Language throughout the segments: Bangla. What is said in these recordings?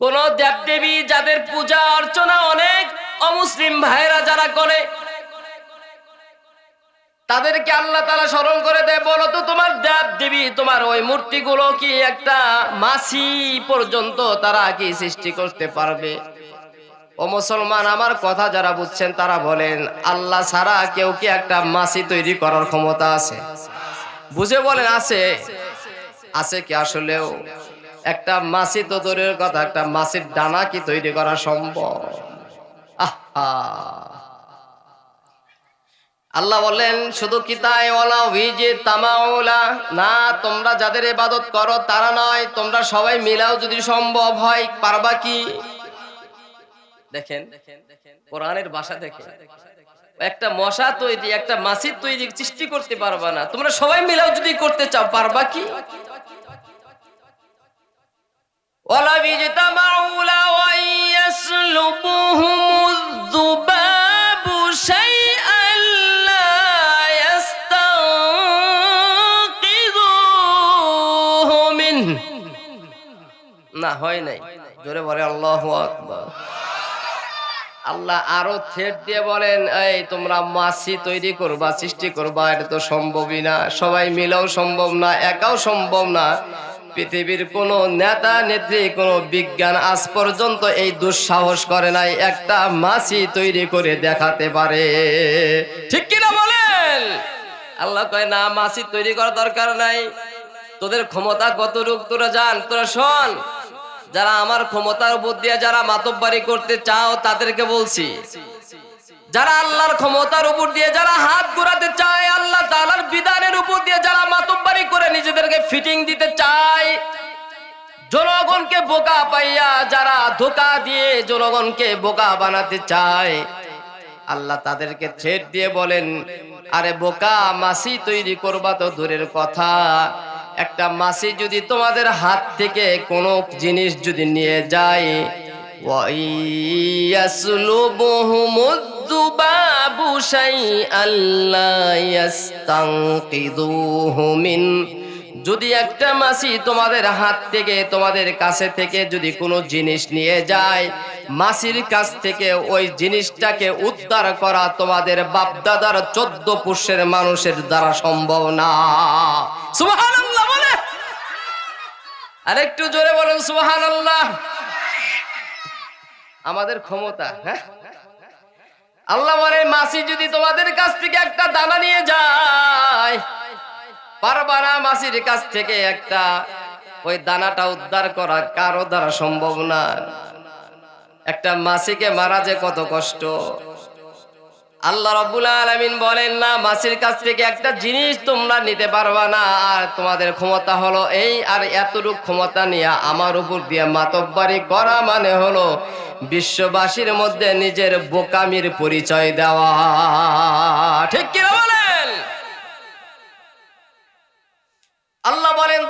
কোন দেবদেবী যাদের পূজা অর্চনা অনেক, অমুসলিম ভাইরা যারা করে, তাদেরকে আল্লাহ তারা স্মরণ করে দেয়, বলো তো তোমার দেব দেবী তোমার ওই মূর্তিগুলো কি একটা মাসি পর্যন্ত তারা কি সৃষ্টি করতে পারবে? ও মুসলমান, আমার কথা যারা বুঝছেন তারা বলেন, আল্লাহ ছাড়া কেউ কি একটা মাসি তৈরি করার ক্ষমতা আছে? বুঝে বলেন, আছে। আছে কি আসলেও? একটা মাসি তো দূরের কথা, একটা মাসির ডানা কি তৈরি করা সম্ভব? আল্লাহ বলেন শুধু কি তাই ওলা উইজে তামাউলা? না, তোমরা যাদের ইবাদত করো তারা নয়, তোমরা সবাই মিলাও যদি সম্ভব হয়, পারবা কি? দেখেন, কোরআনের ভাষা দেখেন, একটা মশা তৈরি, একটা মাসির তৈরি সৃষ্টি করতে পারবা না, তোমরা সবাই মিলাও যদি করতে চাও, পারবা কি? ওলা বিজতামাউ লাওয়া ইয়াসলুবুহুমুয যুবাবু শাইআন লা ইয়াস্তানকিযুহু মিন না, হয় নাই। জোরে বলে আল্লাহু আল্লাহ আরও থ্রেট দিয়ে বলেন, এই, তোমরা মাসি তৈরি করবা, সৃষ্টি করবা, এটা তো সম্ভবই না। সবাই মিলেও সম্ভব না, একাও সম্ভব না। পৃথিবীর কোন নেতা, নেত্রী, কোন বিজ্ঞান আজ পর্যন্ত এই দুঃসাহস করে নাই, একটা মাছি তৈরি করে দেখাতে পারে। ঠিক কিনা বলেন? আল্লাহ কয়, না মাসি তৈরি করার দরকার নাই। তোদের ক্ষমতা কত রূপ তোরা জান, তোরা শোন। যারা আমার ক্ষমতার উপর দিয়ে যারা মাতব্বারি করতে চাও, তাদেরকে বলছি যারা আল্লাহর ক্ষমতার উপর দিয়ে, যারা হাত ঘুরাতে চায়, আল্লাহ তাআলার বিধানের উপর দিয়ে যারা মাতব্বারি করে নিজেদেরকে ফিটিং দিতে চায়, জনগণকে বোকা পাইয়া যারা ধোকা দিয়ে জনগণকে বোকা বানাতে চায়, আল্লাহ তাদেরকে ছেড় দিয়ে বলেন, আরে বোকা, মাসি তৈরি করবা তো দূরের কথা। একটা মাসি যদি তোমাদের হাত থেকে কোনো জিনিস যদি নিয়ে যায় وَإِيَسْلُبُهُمُ شَيْئًا لَّا يَسْتَنقِذُوهُ مِنْهُ যদি একটা মাসি তোমাদের হাত থেকে তোমাদের কাছে থেকে যদি কোনো জিনিস নিয়ে যায় মাসির কাছ থেকে ওই জিনিসটাকে উদ্ধার করা তোমাদের বাপদাদার চোদ্দ পুষ্যের মানুষের দ্বারা সম্ভব না সুবহানাল্লাহ বলে আরেকটু জোরে বলুন সুবহানাল্লাহ আমাদের ক্ষমতা হ্যাঁ আল্লাহ বলে, মাসি, যদি তোমাদের কাছ থেকে একটা দানা নিয়ে যায়, পারবা না মাসির কাছ থেকে একটা? ওই দানাটা উদ্ধার করা কারও দ্বারা সম্ভব না। একটা মাসিকে মারা যে কত কষ্ট। আল্লাহ রব্বুল আলামিন বলেন, না, মাসির কাছ থেকে একটা জিনিস তোমরা নিতে পারবা না, আর তোমাদের ক্ষমতা হলো এই, আর এতটুক ক্ষমতা নিয়ে আমার উপর দিয়ে মাতব্বারি করা মানে হলো বিশ্ববাসীর মধ্যে নিজের বোকামির পরিচয় দেওয়া। ঠিক কিনা বলেন? আল্লাহ বলেন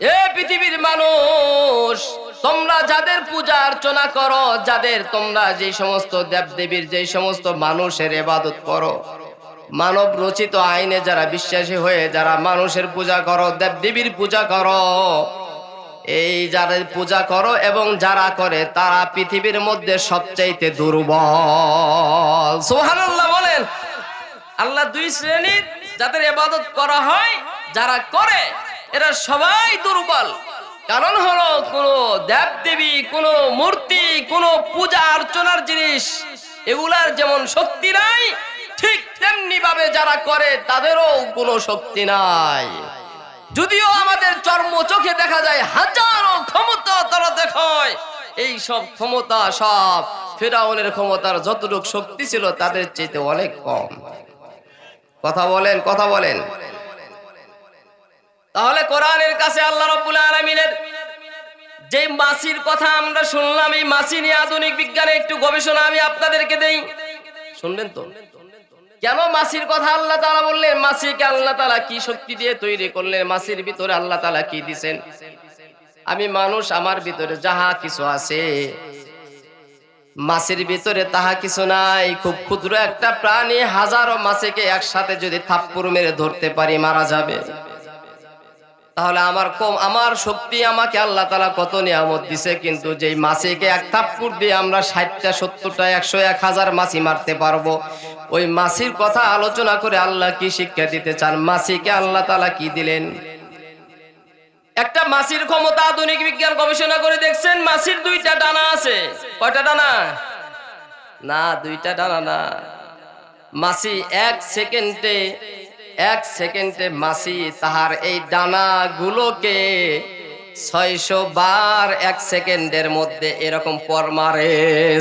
এ পৃথিবীর মানুষ অর্চনা করো, যাদের তোমরা যে সমস্ত দেবদেবীর, যে সমস্ত মানুষের এবাদত করো। মানব রচিত আইনে যারা বিশ্বাসী হয়ে, যারা মানুষের পূজা করো, দেবদেবীর পূজা করো। এই যারা পূজা করো এবং যারা করে, তারা পৃথিবীর মধ্যে সবচাইতে দুর্বল। সুবহানাল্লাহ বলেন, আল্লাহ দুই শ্রেণির যাদের এবাদত করা হয়, যারা করে, এরা সবাই দুর্বল। কারণ হলো কোন দেব দেবী কোন মূর্তি, কোন পূজা অর্চনার জিনিস এগুলার যেমন শক্তি নাই, ঠিক তেমনি ভাবে যারা করে তাদেরও কোনো শক্তি নাই। যদিও আমাদের চর্ম চোখে দেখা যায় হাজারো ক্ষমতা তারা দেখায়, এই সব ক্ষমতা সব ফেরাউনের ক্ষমতার যতটুকু শক্তি ছিল তাদের চেয়ে অনেক কম। কথা বলেন কথা বলেন। তাহলে কোরআনের কাছে আল্লাহ রব্বুল আলামিনের যে মাসির কথা আমরা শুনলাম, এই মাসি নিয়ে আধুনিক বিজ্ঞানে একটু গবেষণা আমি আপনাদেরকে দেই। শুনবেন তো? কেন মাসির কথা আল্লাহ তাআলা বললেন? মাসিকে আল্লাহ তাআলা কি শক্তি দিয়ে তৈরি করলেন? মাসির ভিতরে আল্লাহ তাআলা কি দিবেন? আমি মানুষ, আমার ভিতরে যাহা কিছু আছে। মাছের ভিতরে তাহা কিছু নাই। খুব ক্ষুদ্র একটা প্রাণী হাজারো মাছেকে একসাথে যদি থাপ্পুর মেরে ধরতে পারি, মারা যাবে। তাহলে আমার কম, আমার শক্তি আমাকে আল্লাহ তালা কত নিয়ামত দিছে? কিন্তু যেই মাছিকে এক থাপ্পুর দিয়ে আমরা ষাটটা, সত্তরটা, একশো এক হাজার মাছি মারতে পারব, ওই মাছির কথা আলোচনা করে আল্লাহ কি শিক্ষা দিতে চান? মাছিকে আল্লাহ তালা কি দিলেন? একটা মাছির ক্ষমতা আধুনিক বিজ্ঞান গবেষণা করে দেখছেন মাছির দুইটা ডানা আছে। কয়টা ডানা? না, দুইটা ডানা না। মাছি এক সেকেন্ডে এক সেকেন্ডে মাসি তাহার এই ডানাগুলোকে ছয়শো বার এক সেকেন্ডের মধ্যে এরকম পর মারে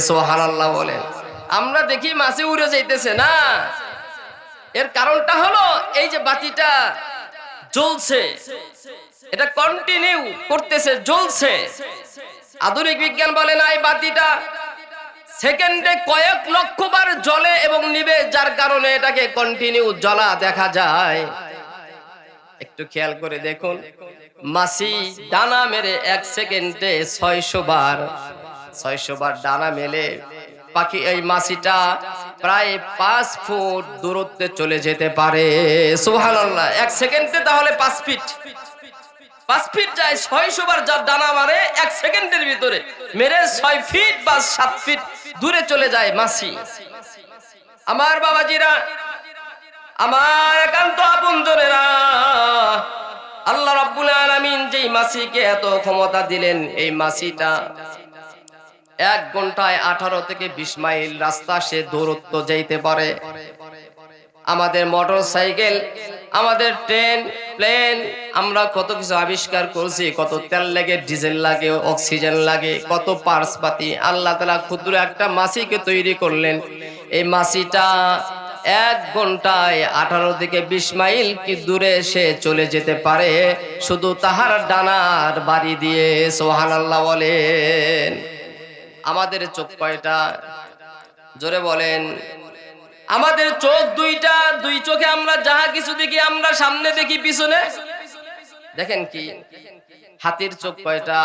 সোহানাল্লাহ বলেন। আমরা দেখি মাসি উড়ে যাইতেছে না। এর কারণটা হলো এই যে বাতিটা জ্বলছে, এটা কন্টিনিউ করতেছে, জ্বলছে। আধুনিক বিজ্ঞান বলে না এই বাতিটা সেকেন্ডে কয়েক লক্ষ বার জ্বলে এবং নিবে, যার কারণে এটাকে কন্টিনিউ জ্বলা দেখা যায়। একটু খেয়াল করে দেখুন। মাসি ডানা মেরে এক সেকেন্ডে ছয়শো বার ছয়শো বার ডানা মেলে। পাখি এই মাসিটা প্রায় পাঁচ ফুট দূরত্বে চলে যেতে পারে। সুবহানাল্লাহ, এক সেকেন্ডে তাহলে পাঁচ ফিট। পাঁচ ফিট যায়, ছয়শো বার যার ডানা মারে, এক সেকেন্ডের ভিতরে। মেরে ছয় ফিট বা সাত ফিট। দূরে চলে যায় মাসি। আমার বাবাজিরা, আমার একান্ত আপনজনেরা আল্লাহ রাব্বুল আলামিন যেই মাসিকে এত ক্ষমতা দিলেন, এই মাসিটা এক ঘন্টায় আঠারো থেকে বিশ মাইল রাস্তা সে দূরত্ব যাইতে পারে। আমাদের মোটর সাইকেল আমাদের ট্রেন, প্লেন, আমরা কত কিছু আবিষ্কার করছি, কত তেল লাগে, ডিজেল লাগে, অক্সিজেন লাগে, কত পার্স পাতি। আল্লাহ তালা ক্ষুদ্র একটা মাসিকে তৈরি করলেন। এই মাসিটা এক ঘন্টায় আঠারো থেকে বিশ মাইল কি দূরে সে চলে যেতে পারে? শুধু তাহার ডানার বাড়ি দিয়ে সোহান আল্লাহ বলেন। আমাদের চোখ কয়টা? জোরে বলেন। আমাদের চোখ দুইটা, দুই চোখে আমরা যাহা কিছু দেখি, আমরা সামনে দেখি, পিছনে। দেখেন কি? হাতির চোখ কয়টা?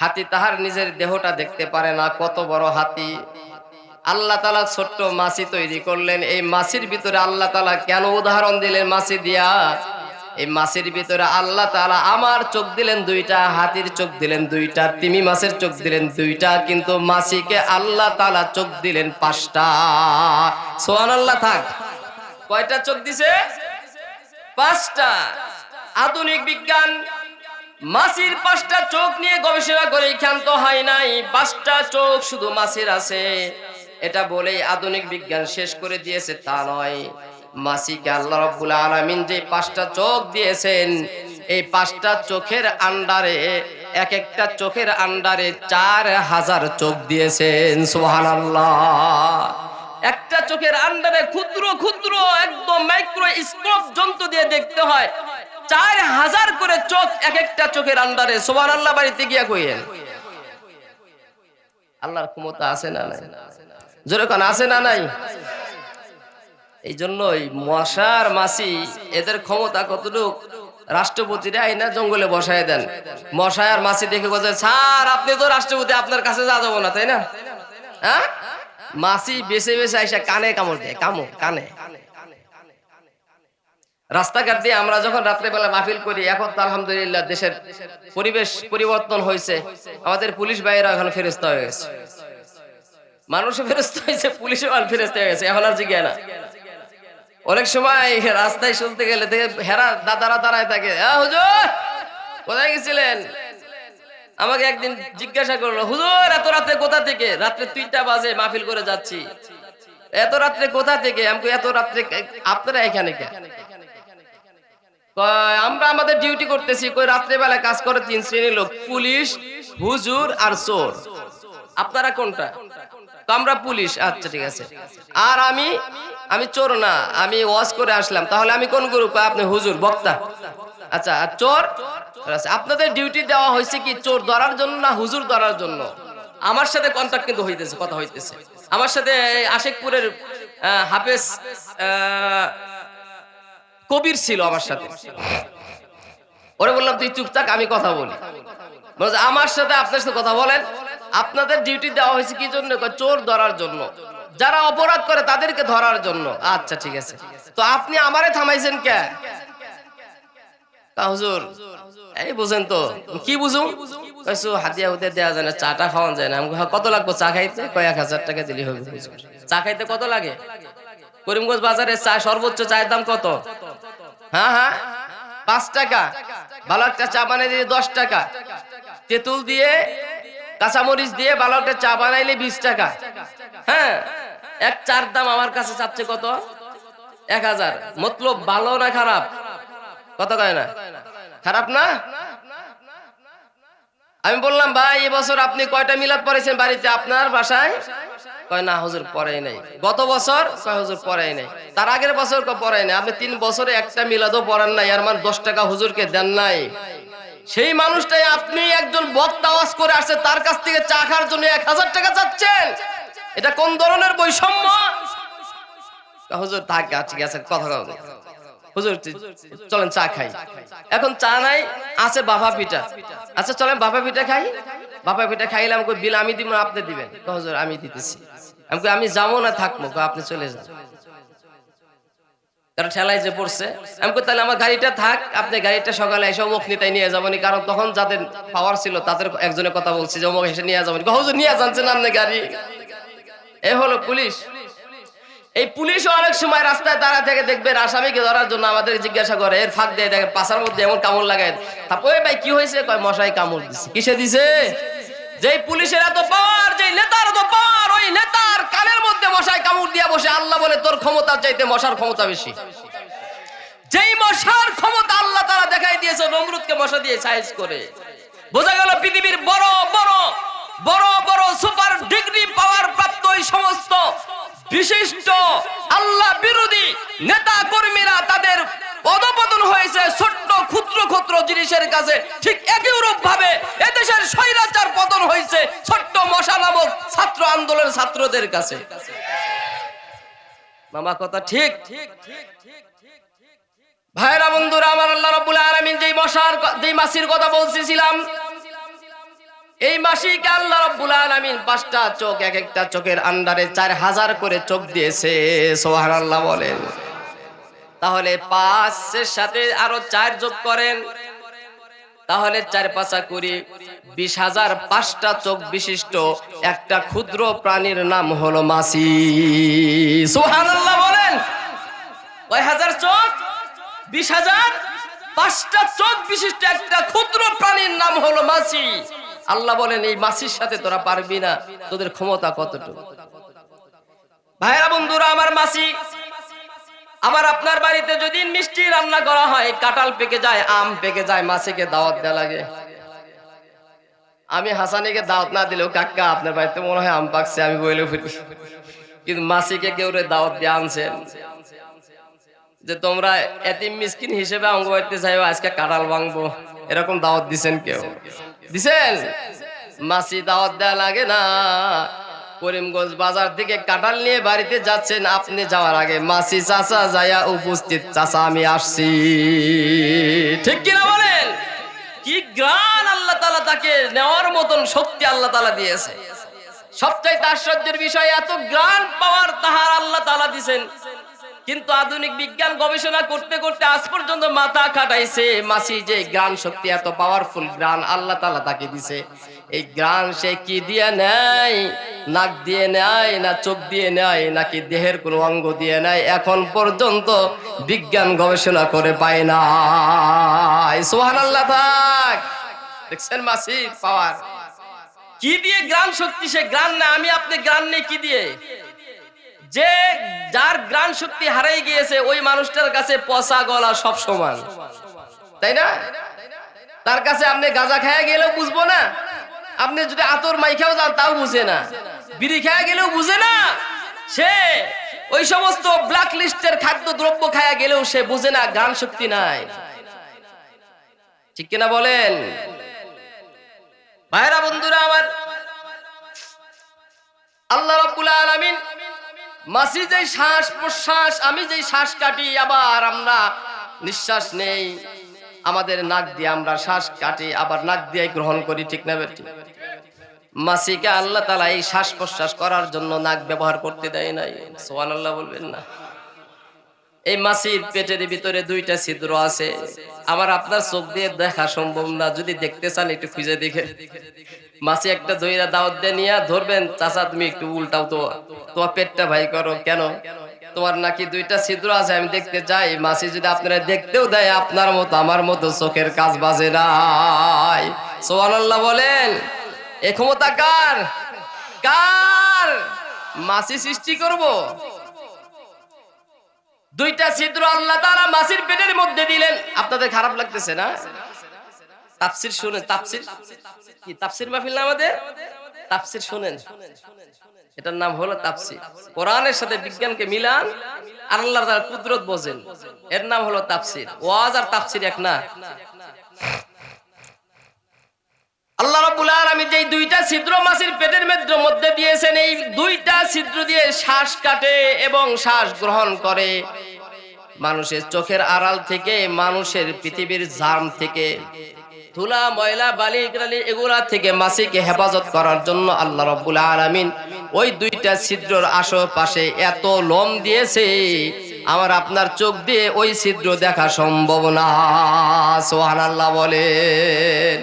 হাতি তাহার নিজের দেহটা দেখতে পারে না, কত বড় হাতি। আল্লাহ তালা ছোট্ট মাছি তৈরি করলেন। এই মাসির ভিতরে আল্লাহ তালা কেন উদাহরণ দিলেন? মাছি দিয়া এই মাছের ভিতরে আল্লাহ তালা আমার চোখ দিলেন দুইটা, হাতির চোখ দিলেন দুইটা, তিমি মাছের চোখ দিলেন দুইটা, কিন্তু মাসিকে আল্লাহ তালা চোখ দিলেন পাঁচটা। সোহান আল্লাহ থাক। কয়টা চোখ দিছে? পাঁচটা। আধুনিক বিজ্ঞান, মাসির পাঁচটা চোখ নিয়ে গবেষণা করে ক্ষান্ত হয় নাই। পাঁচটা চোখ শুধু মাসির আছে। এটা বলেই আধুনিক বিজ্ঞান শেষ করে দিয়েছে, তা নয়। মাসিকে আল্লাহ রব্বুল আলামিন যে পাঁচটা চোখ দিয়েছেন, এই পাঁচটা চোখের আন্ডারে এক একটা চোখের আন্ডারে চার হাজার চোখ দিয়েছেন, সুবহানাল্লাহ। একটা চোখের আন্ডারে ক্ষুদ্র ক্ষুদ্র, একদম মাইক্রো স্কোপ যন্ত্র দিয়ে দেখতে হয়। চার হাজার করে চোখ এক একটা চোখের আন্ডারে সোমান আল্লাহ বাড়িতে গিয়া কইয়েন। আল্লাহর ক্ষমতা আছে না নাই? জোরে কোন, আছে না নাই? এই জন্যই মশার মাসি এদের ক্ষমতা কতটুক রাষ্ট্রপতিরা জঙ্গলে বসায় দেন। মশায় আর মাসি দেখে বলছে স্যার, আপনি তো রাষ্ট্রপতি, আপনার কাছে যা যাব না, তাই না? হ্যাঁ? মাসি বেছে বেছে আইসা কানে কামড় দেয়, কামো, কানে। রাস্তাঘাট দিয়ে আমরা যখন রাত্রেবেলা মাহফিল করি, এখন তো আলহামদুলিল্লাহ দেশের পরিবেশ পরিবর্তন হয়েছে। আমাদের পুলিশ ভাইয়েরা এখন ফেরস্তা হয়ে গেছে। মানুষও ফেরস্তা হয়েছে, পুলিশও ফেরস্তা হয়ে গেছে, এখন আর জিজ্ঞাসা অনেক সময় রাস্তায় শুনতে গেলে দেখে হেরা দাদারা দাঁড়ায় থাকে "আ, হুজুর কোথায় গেছিলেন? আমাকে একদিন জিজ্ঞাসা করল হুজুর এত রাত্রে কোথা থেকে? রাত্রে তিনটা বাজে মাহফিল করে যাচ্ছি। এত রাত্রে কোথা থেকে? আমি এত রাত্রে আপনারা এখানে আমরা আমাদের ডিউটি করতেছি। কই রাত্রে বেলা কাজ করে তিন শ্রেণির লোক পুলিশ হুজুর আর চোর। আপনারা কোনটা? তো আমরা পুলিশ। আচ্ছা ঠিক আছে। আর আমি আমি চোর না আমি ওয়াজ করে আসলাম। তাহলে আমি কোন গ্রুপ? আপনি হুজুর বক্তা। আচ্ছা আর চোর? আপনাদের ডিউটি দেওয়া হয়েছে কি চোর ধরার জন্য না হুজুর ধরার জন্য? আমার সাথে কন্ট্যাক্ট কিন্তু হইতেছে কথা হইতেছে। আমার সাথে আশেকপুরের হাফেজ কবির ছিল আমার সাথে। ওরে বললাম তুই চুপ থাক আমি কথা বলি। আমার সাথে আপনার সাথে কথা বলেন। আপনাদের ডিউটি দেওয়া হয়েছে কি জন্য? চোর ধরার জন্য। যারা অপরাধ করে তাদেরকে ধরার জন্য। আচ্ছা ঠিক আছে। তো আপনি আমারে থামাইছেন কে? হুজুর এই বুঝেন তো কি বুঝুম? কইছো হাতিয়া হুতে দেয়া যায় না চাটা খাওয়া যায় না। আমি হ্যাঁ, হাজার টাকা দিলে চা খাইতে কত লাগে? করিমগঞ্জ বাজারে চা সর্বোচ্চ চায়ের দাম কত? হ্যাঁ হ্যাঁ পাঁচ টাকা। ভালো একটা চা বানাই দিয়ে দশ টাকা। তেঁতুল দিয়ে কাঁচামরিচ দিয়ে একটা চা বানাইলে বিশ টাকা। হ্যাঁ এক চার দাম আমার কাছে চাচ্ছে কত? এক হাজার। মতলব ভালো না খারাপ? কত কয় না? খারাপ না? আমি বললাম, ভাই, এবছর আপনি কয়টা মিলাদ পড়েছেন বাড়িতে? আপনার বাসায়? কয়, না, হুজুর, পড়াই নাই। গত বছর? কয়, হুজুর, পড়াই নাই। তার আগের বছর পড়াই নাই? আপনি তিন বছরে একটা মিলাদও পড়ান নাই। আর মানে দশ টাকা হুজুরকে দেন নাই। সেই মানুষটাই আপনি একজন বক্তা আওয়াজ করে আসছে, তার কাছ থেকে চা খাওয়ার জন্য এক হাজার টাকা চাচ্ছেন? এটা কোন ধরনের বৈষম্য? হুজুর, থাক ঠিক আছে, কথা হুজুর চলেন, চা খাই। এখন চা নাই, আছে বাবা পিঠা। আচ্ছা চলেন বাবা পিঠা খাই। বাবা পিঠা খাইলে আমাকে বিল আমি দিব আপনি দিবেন। হুজুর, আমি দিতেছি। আমি আমি যাব না, থাকব আপনি চলে যান। কারণ ঠেলায় যে পড়ছে। আমি কই, তাহলে আমার গাড়িটা থাক আপনি গাড়িটা সকালে এসে অমুক নিতাই নিয়ে যাবেন। কারণ তখন যাদের পাওয়ার ছিল তাদের একজনের কথা বলছি যে অমুক এসে নিয়ে যাবেন। হুজুর নিয়ে যাচ্ছেন আপনি গাড়ি? এ হলো পুলিশ। এই পুলিশ অনেক সময় রাস্তায় দাঁড়া থেকে দেখবেন আসামিকে ধরার জন্য আমাদের জিজ্ঞাসা করে। এর ফাঁক দিয়ে দেখে পাশার মধ্যে এমন কামড় লাগায়। তারপর ভাই কি হয়েছে? কয় মশাই কামড় দিছে। কিসে দিছে? যেই পুলিশের এত পাওয়ার, যেই নেতার এত পাওয়ার, ওই নেতার কানের মধ্যে মশাই কামড় দিয়া বসে আল্লাহ বলে, তোর ক্ষমতা চাইতে মশার ক্ষমতা বেশি। যেই মশার ক্ষমতা আল্লাহ তারা দেখাই দিয়েছে, নমরুদকে মশা দিয়ে সাইজ করে। বোঝা গেল পৃথিবীর বড় বড় বড় বড় সুপার ডিগ্রি পাওয়ার প্রাপ্ত ওই সমস্ত বিশিষ্ট আল্লাহ বিরোধী নেতা কর্মীরা তাদের পদপতন হয়েছে ছোট্ট ক্ষুদ্র ক্ষুদ্র জিনিসের কাছে। ঠিক একই রূপ ভাবে এদেশের স্বৈরাচার পতন হয়েছে ছোট্ট মশা নামক ছাত্র আন্দোলনের ছাত্রদের কাছে। মামা, কথা ঠিক? ভাইরা, বন্ধুরা, আমার আল্লাহ রাব্বুল আলামিন যেই মশার যেই মাসির কথা বলছিলাম, এই মাসিকে আল্লাহ রাব্বুল আলামিন পাঁচটা চোখ, এক একটা চোখের আন্ডারে চার হাজার করে চোখ দিয়েছে। সুবহানাল্লাহ বলেন। তাহলে পাঁচের সাথে আরও চার যোগ করেন। তাহলে চার পাঁচা করি বিশ হাজার পাঁচটা চোখ বিশিষ্ট একটা ক্ষুদ্র প্রাণীর নাম হলো মাসি সুবহানাল্লাহ বলেন। কয় হাজার চোখ? বিশ হাজার পাঁচটা চোখ বিশিষ্ট একটা ক্ষুদ্র প্রাণীর নাম হলো মাছি। আল্লাহ বলেন, এই মাছির সাথে তোরা পারবি না। তোদের ক্ষমতা কতটুকু? ভাইরা বন্ধুরা, আমার মাছি আমার আপনার বাড়িতে যদি মিষ্টি রান্না করা হয়, কাঁঠাল পেকে যায়, আম পেকে যায় মাছিকে দাওয়াত দেওয়া লাগে। আমি হাসানিকে দাওয়াত না দিলেও, কাকা, আপনার বাড়িতে মনে হয় আম পাকছে, আমি বলে ফিরি। কিন্তু মাসিকে কেউ রে দাওয়াত দিয়ে আনছেন যে তোমরা এতিম মিসকিন হিসেবে অঙ্গ বাড়িতে চাইব আজকে কাঁঠাল ভাঙবো। এরকম দাওয়াত দিছেন কেউ। দিছেন? মাসি দাওয়াত দেওয়া লাগে না। করিমগঞ্জ বাজার থেকে কাঁঠাল নিয়ে বাড়িতে যাচ্ছেন। আপনি যাওয়ার আগে মাসি চাচা যায়া উপস্থিত। চাচা, আমি আসছি। ঠিক কিনা বলেন? কি গ্রান আল্লাহ তালা তাকে নেওয়ার মতন শক্তি আল্লাহ তালা দিয়েছে। সবচাইতে আশ্চর্যের বিষয়, এত গ্রান পাওয়ার তাহার আল্লাহ তালা দিছেন। কিন্তু আধুনিক বিজ্ঞান গবেষণা করতে করতে আজ পর্যন্ত মাথা খাটাইছে। মাসি, যে গ্রান শক্তি, এত পাওয়ারফুল গ্রান আল্লাহ তালা তাকে দিছে। এই গ্রান সে কি দিয়ে নেয়? নাক দিয়ে নেয় না চোখ দিয়ে নেয়, নাকি দেহের কোনো অঙ্গ দিয়ে নেয়? এখন পর্যন্ত বিজ্ঞান গবেষণা করে পায় না। দেখছেন মাসির পাওয়ার কি দিয়ে গ্রান শক্তি সে? গ্রান না, আমি আপনি গ্রান নেই কি দিয়ে? যে যার গ্রান শক্তি হারাই গিয়েছে, ওই মানুষটার কাছে পচা গলা সব সমান। তাই না? তার কাছে আপনি গাঁজা খায়া গেলেও বুঝব না। আপনি যদি আতর মাইখাও যান, তাও বুঝে না। বিড়ি খায়া গেলেও বুঝে না। সে ওই সমস্ত ব্ল্যাক লিস্টের খাদ্য দ্রব্য খায়া গেলেও সে বুঝে না গান শক্তি নাই। ঠিক কিনা বলেন? ভাইরা বন্ধুরা আমার, আল্লাহ রাব্বুল আলামিন মাসি যে শ্বাস প্রশ্বাস আমি যে শ্বাস কাটি, আবার আমরা নিঃশ্বাস নেই। আমাদের নাক দিয়ে আমরা শ্বাস কাটি, আবার নাক দিয়ে গ্রহণ করি, ঠিক না মাসিকে আল্লাহ তালা এই শ্বাস প্রশ্বাস করার জন্য নাক ব্যবহার করতে দেয় নাই। সোহান আল্লাহ বলবেন না। এই মাসির পেটের ভিতরে দুইটা ছিদ্র আছে। আমার আপনার চোখ দিয়ে দেখা সম্ভব না। যদি দেখতে চান, একটু খুঁজে দেখে। মাসি একটা দইরা দাওয়াত দিয়ে নিয়ে ধরবেন, চাচা তুমি একটু উল্টাও তো। তোমার পেটটা ভাই করো, কেন? তোমার নাকি দুইটা ছিদ্র আছে, আমি দেখতে চাই। মাসি যদি আপনারা দেখতেও দেয়, আপনার মতো, আমার মতো চোখের কাজ বাজে নাই। সোহান আল্লাহ বলেন, এ ক্ষমতা কার? কার? মাসি সৃষ্টি করব। দুইটা ছিদ্র আল্লাহ তারা মাসির পেটের মধ্যে দিলেন। আপনাদের খারাপ লাগতেছে না? তাফসির শুনেন, তাফসির? কি, তাফসির মাহফিল না আমাদের? তাফসির শুনেন। এটার নাম হলো তাফসির। কোরআনের সাথে বিজ্ঞানকে মিলান, আর আল্লাহ তাআলার কুদরত বোঝেন। এর নাম হলো তাফসির। ওয়াজ আর তাফসির এক না? আল্লাহ রাব্বুল আলামিন যেই দুইটা ছিদ্র মাছের পেটের মধ্যে মধ্যে দিয়েছেন, এই দুইটা ছিদ্র দিয়ে শ্বাস কাটে এবং শ্বাস গ্রহণ করে। মানুষের চোখের আড়াল থেকে, মানুষের পৃথিবীর জাম থেকে ধুলা, ময়লা, বালি গালি এগুলা থেকে মাসিকে হেফাজত করার জন্য আল্লাহ রাব্বুল আলামিন ওই দুইটা ছিদ্রর আশেপাশে এত লোম দিয়েছে। আমার আপনার চোখ দিয়ে ওই ছিদ্র দেখা সম্ভব না। সুবহানাল্লাহ বলেন।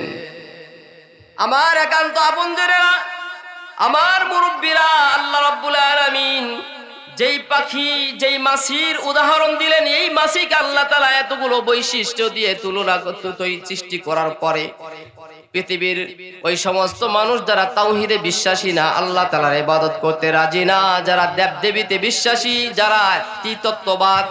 আমার একান্ত আপনজনেরা, আমার মুরব্বীরা, আল্লাহ রাব্বুল আলামিন যেই পাখি, যেই মাসির উদাহরণ দিলেন, এই মাছিকে আল্লাহ তালা এতগুলো বৈশিষ্ট্য দিয়ে তুলনা করতে সৃষ্টি করার পরে পৃথিবীর ওই সমস্ত মানুষ যারা তাওহিদে বিশ্বাসী না, আল্লাহ তালার ইবাদত করতে রাজি না, যারা দেবদেবীতে বিশ্বাসী, যারা তিতত্ববাদ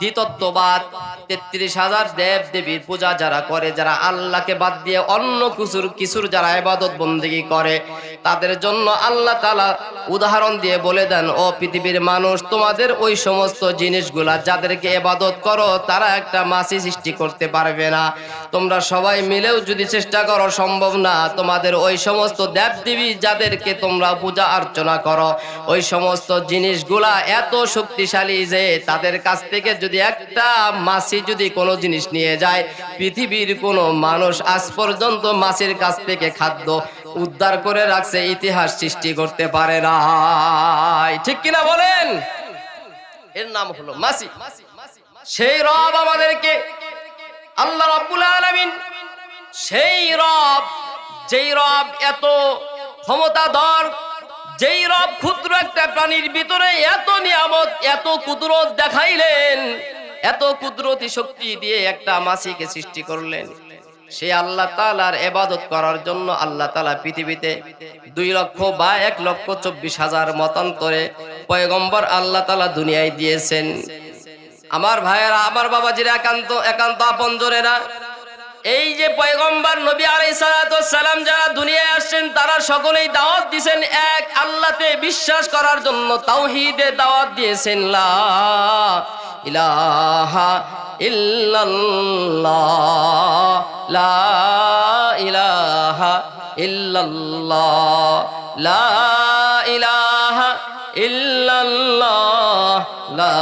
দ্বিতত্ববাদ, তেত্রিশ হাজার দেব দেবীর পূজা যারা করে, যারা আল্লাহকে বাদ দিয়ে অন্য কিছুর কিছুর যারা এবাদত বন্দেগী করে, তাদের জন্য আল্লাহ তালা উদাহরণ দিয়ে বলে দেন, ও পৃথিবীর মানুষ, তোমাদের ওই সমস্ত জিনিসগুলা যাদেরকে এবাদত করো, তারা একটা মাসি সৃষ্টি করতে পারবে না। তোমরা সবাই মিলেও যদি চেষ্টা করো, সম্ভব না। তোমাদের ওই সমস্ত দেব দেবী যাদেরকে তোমরা পূজা অর্চনা করো, ওই সমস্ত জিনিসগুলা এত শক্তিশালী যে তাদের কাছ থেকে যদি একটা মাসি যদি কোনো জিনিস নিয়ে যায়, পৃথিবীর কোনো মানুষ আজ পর্যন্ত মাসির কাছ থেকে খাদ্য উদ্ধার করে রাখছে, ইতিহাস সৃষ্টি করতে পারে না ঠিক কিনা বলেন? এর নাম হলো মাসি। সেই রব আমাদেরকে, আল্লাহ রাব্বুল আলামিন, সেই রব, যেই রব এত ক্ষমতাধর যেই রব ক্ষুদ্র একটা প্রাণীর ভিতরে এত নিয়ামত, এত কুদরত দেখাইলেন, এত কুদরতি শক্তি দিয়ে একটা মাসিকে সৃষ্টি করলেন। সে আল্লাহ তালার এবাদত করার জন্য আল্লাহ তালা পৃথিবীতে দুই লক্ষ বা এক লক্ষ চব্বিশ হাজার মতান্তরে পয়গম্বর আল্লাহ তালা দুনিয়ায় দিয়েছেন। আমার ভাইয়েরা, আমার বাবাজিরা, একান্ত একান্ত আপনজনেরা এই যে পয়গম্বর নবী সালাম যারা দুনিয়ায় আসছেন, তারা সকলেই দাওয়াত দিয়েছেন এক, আল্লাহতে বিশ্বাস করার জন্য তাওহিদে দাওয়াত দিয়েছেন, লা ইলাহা ইল্লাল্লাহ, লা ইলাহা ইল্লাল্লাহ, লা ইলাহা ইল্লাল্লাহ, লা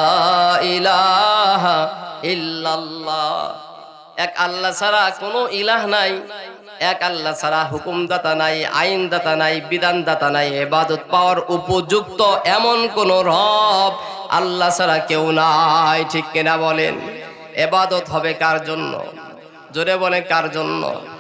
ইলাহা ইল্লাল্লাহ। এক আল্লাহ ছাড়া কোনো ইলাহ নাই, এক আল্লাহ ছাড়া হুকুমদাতা নাই, আইনদাতা নাই, বিধানদাতা নাই, এবাদত পাওয়ার উপযুক্ত এমন কোন রব আল্লাহ ছাড়া কেউ নাই, ঠিক কিনা বলেন? এবাদত হবে কার জন্য? জোরে বলে কার জন্য?